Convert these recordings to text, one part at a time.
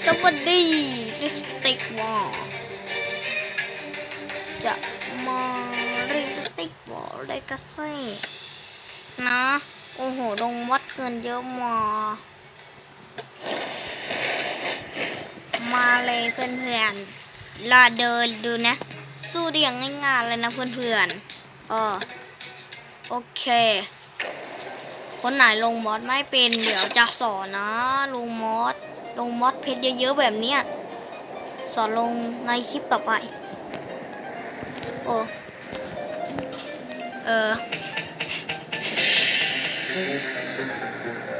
สวัสดีลิสติกวอลจะมาลิสติกวอลได้กระเซ่นะ โอ้โหลงวัดเกินเยอะมา มาเลยเพื่อนๆรอเดินดูนะ สู้ได้อย่างง่ายๆเลยนะเพื่อนๆเออโอเคคนไหนลงมอสไม่เป็น เดี๋ยวจะสอนนะลงมอส ลงมอสเพชรเยอะๆแบบเนี้ยสอนลงในคลิปต่อไป โอ้เออ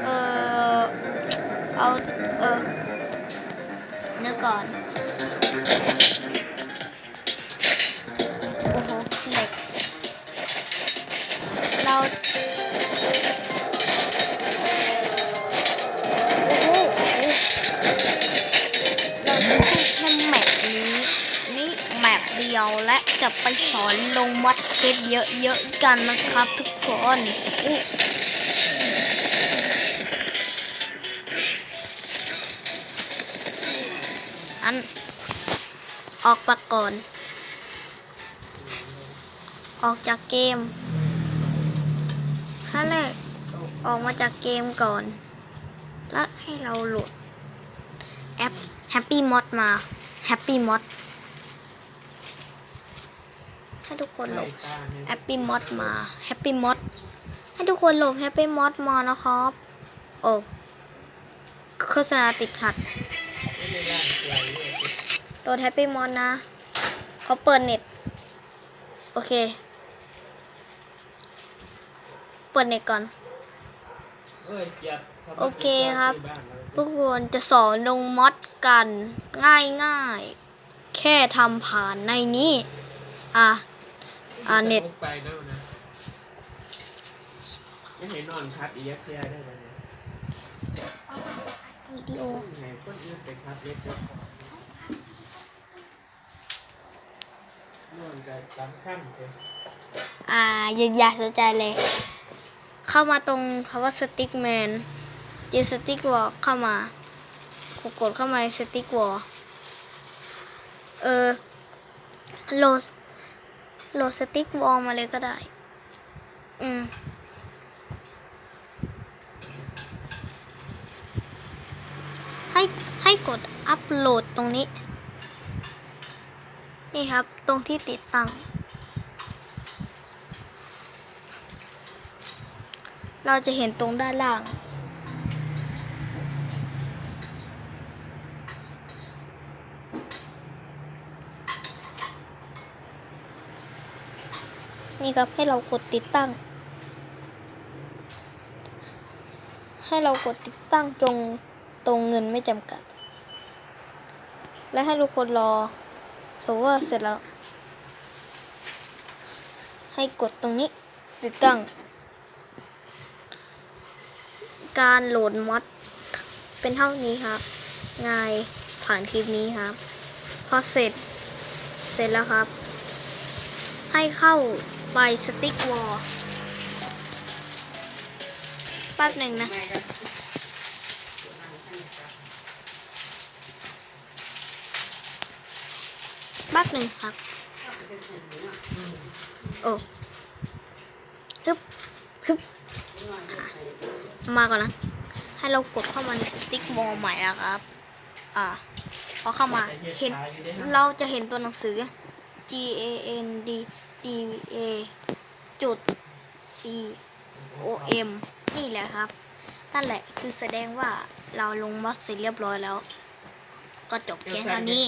เออเอาเออเนื้อก่อน ดียวและจะไปสอนลงมัดเพชรเยอะๆกันนะครับทุกคนอันออกปากก่อน ออกจากเกมขั้นแรกออกมาจากเกมก่อน แล้วให้เราโหลดแอป Happy Mod มา Happy Mod ให้ทุกคนโหลด Happy Mod มา Happy Mod ให้ทุกคนโหลด Happy Mod มานะครับ โอ้โฆษณาติดขัดโหลด Happy Mod นะเขาเปิดเน็ต โอเค เปิดเน็ตก่อน โอเคครับทุกคนจะสอนลงมอดกันง่ายง่ายๆแค่ทำผ่านในนี้ อะ อะเน็ตไปแล้วนะยังเห็นนอนครับอียักษ์เทียได้เลยนะวิดีโอยังไงคนอื่นไปครับเล็กเล็กนอนกันสำคัญเลยอ่าอย่าอย่าสนใจเลย เข้ามาตรงคำว่าสติ๊กแมนเจอสติ๊กวอลเข้ามากดกดเข้ามาสติ๊กวอลเออโหลด โหลดสติ๊กวอลมาเลยก็ได้ อืม ให้ให้กดอัปโหลดตรงนี้ นี่ครับ ตรงที่ติดตั้ง เราจะเห็นตรงด้านล่าง นี่ครับให้เรากดติดตั้ง ให้เรากดติดตั้งจงตรงเงินไม่จำกัด และให้ทุกคนรอสมมติว่าเสร็จแล้ว ให้กดตรงนี้ติดตั้ง การโหลดมอดเป็นเท่านี้ครับ ง่ายผ่านคลิปนี้ครับ พอเสร็จเสร็จแล้วครับ ให้เข้า ไปสติ๊กวอลแป๊บหนึ่งนะ แป๊บหนึ่งครับ โอ้ฮึบฮึบมาก่อนนะ ให้เรากดเข้ามาในสติ๊กวอลใหม่นะครับ อ่าพอเข้ามา เห็น เราจะเห็นตัวหนังสือ G A N D D A จุด C O M นี่แหละครับ นั่นแหละคือแสดงว่าเราลงมอสเสร็จเรียบร้อยแล้ว ก็จบเพียงเท่านี้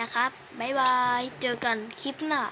นะครับ บ๊ายบาย เจอกันคลิปหน้า